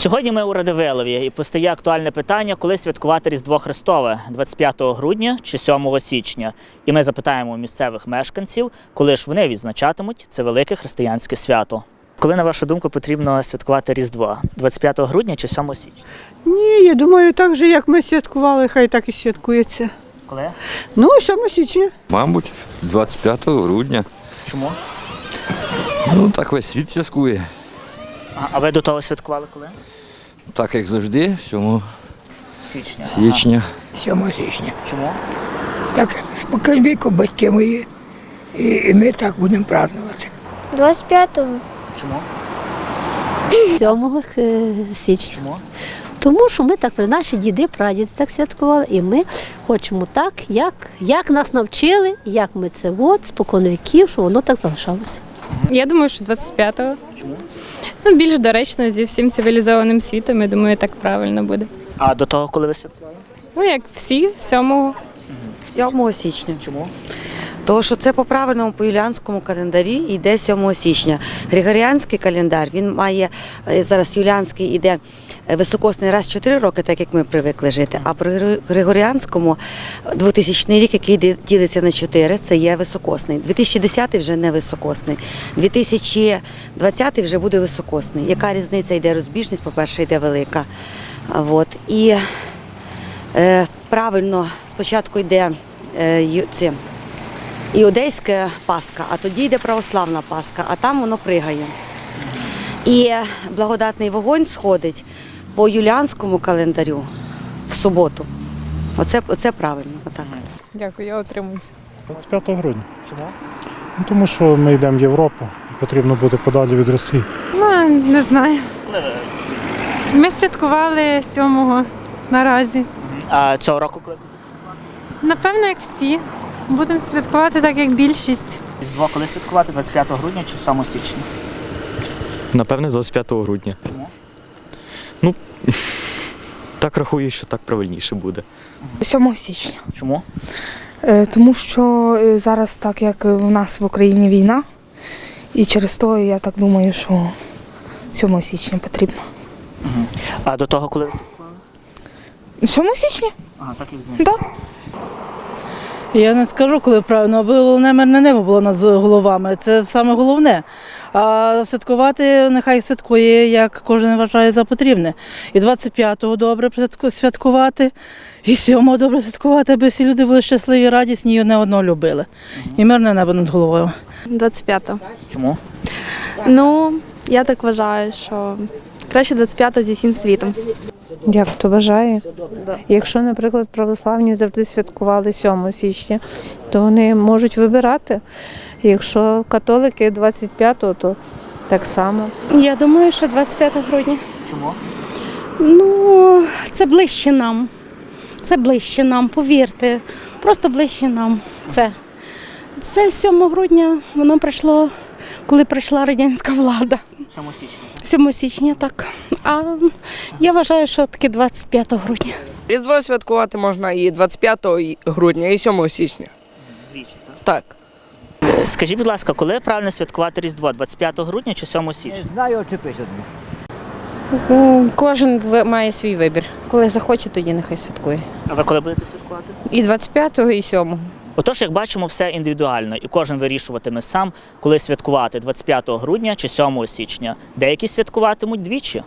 Сьогодні ми у Радивилові і постає актуальне питання, коли святкувати Різдво Христове 25 грудня чи 7 січня. І ми запитаємо у місцевих мешканців, коли ж вони відзначатимуть це велике християнське свято. Коли, на вашу думку, потрібно святкувати Різдво? 25 грудня чи 7 січня? Ні, я думаю, так же, як ми святкували, хай так і святкується. Коли? Ну, 7 січня. Мабуть, 25 грудня. Чому? Ну, так весь світ святкує. А, а ви до того святкували коли? Так як завжди, 7 Січня. січня. 7 січня. Чому? Так, споконвіку батьки мої, і, і ми так будемо празднувати. 25-го. Чому? 7 е, січня. Чому? Тому що ми так, наші діди, прадіди так святкували, і ми хочемо так, як, як нас навчили, як ми це от, спокон віків, щоб воно так залишалося. Я думаю, що 25-го. Чому? Ну, більш доречно зі всім цивілізованим світом, я думаю, так правильно буде. А до того, коли ви святкували? Ну, як всі, 7-го. 7 січня. Чому? Тому що це по правильному по юліанському календарі йде 7 січня. Григоріанський календар він має е, зараз юліанський іде е, високосний раз 4 роки, так як ми привикли жити. А при Григоріанському 2000 рік, який ділиться на 4, це є високосний. 2010 вже не високосний. 2020 вже буде високосний. Яка різниця йде розбіжність? По-перше, йде велика. От. І е, правильно спочатку йде е, ю- іудейська Пасха, а тоді йде православна Пасха, а там воно пригає. І благодатний вогонь сходить по юліанському календарю в суботу. Оце, оце правильно, отак. Дякую, я отримуюся. 25 грудня. Чому? Ну, тому що ми йдемо в Європу і потрібно бути подалі від Росії. Ну, не знаю. Ми святкували 7-го наразі. А цього року коли? Напевно, як всі. Будемо святкувати так, як більшість. Різдво коли святкувати? 25 грудня чи 7 січня? Напевне, 25 грудня. Чому? Ну, так рахую, що так правильніше буде. 7 січня. Чому? Е, Тому що е, зараз, так як у нас в Україні війна, і через то я так думаю, що 7 січня потрібно. А до того, коли ви святкували? 7 січня? Ага, так і взагалі. Так. Я не скажу, коли правильно, аби головне мирне небо було над головами. Це саме головне. А святкувати нехай святкує, як кожен вважає за потрібне. І 25-го добре святкувати, і 7-го добре святкувати, аби всі люди були щасливі, радісні і одне одного любили. І мирне небо над головою. 25-го. Чому? Ну, я так вважаю, що краще 25-го зі всім світом. Як хто бажає. Якщо, наприклад, православні завжди святкували 7 січня, то вони можуть вибирати. Якщо католики 25-го, то так само. Я думаю, що 25 грудня. Чому? Ну, це ближче нам. Це ближче нам, повірте. Просто ближче нам. Це, це 7 грудня, воно прийшло, коли прийшла радянська влада. 7 січня. 7 січня, так. А я вважаю, що таки 25 грудня. Різдво святкувати можна і 25 грудня, і 7 січня. Двічі, так? Так. Скажіть, будь ласка, коли правильно святкувати Різдво? 25 грудня чи 7 січня? Не знаю, очіпить. Кожен має свій вибір. Коли захоче, тоді нехай святкує. А ви коли будете святкувати? І 25-го, і 7-го. Отож, як бачимо, все індивідуально, і кожен вирішуватиме сам, коли святкувати 25 грудня чи 7 січня. Деякі святкуватимуть двічі.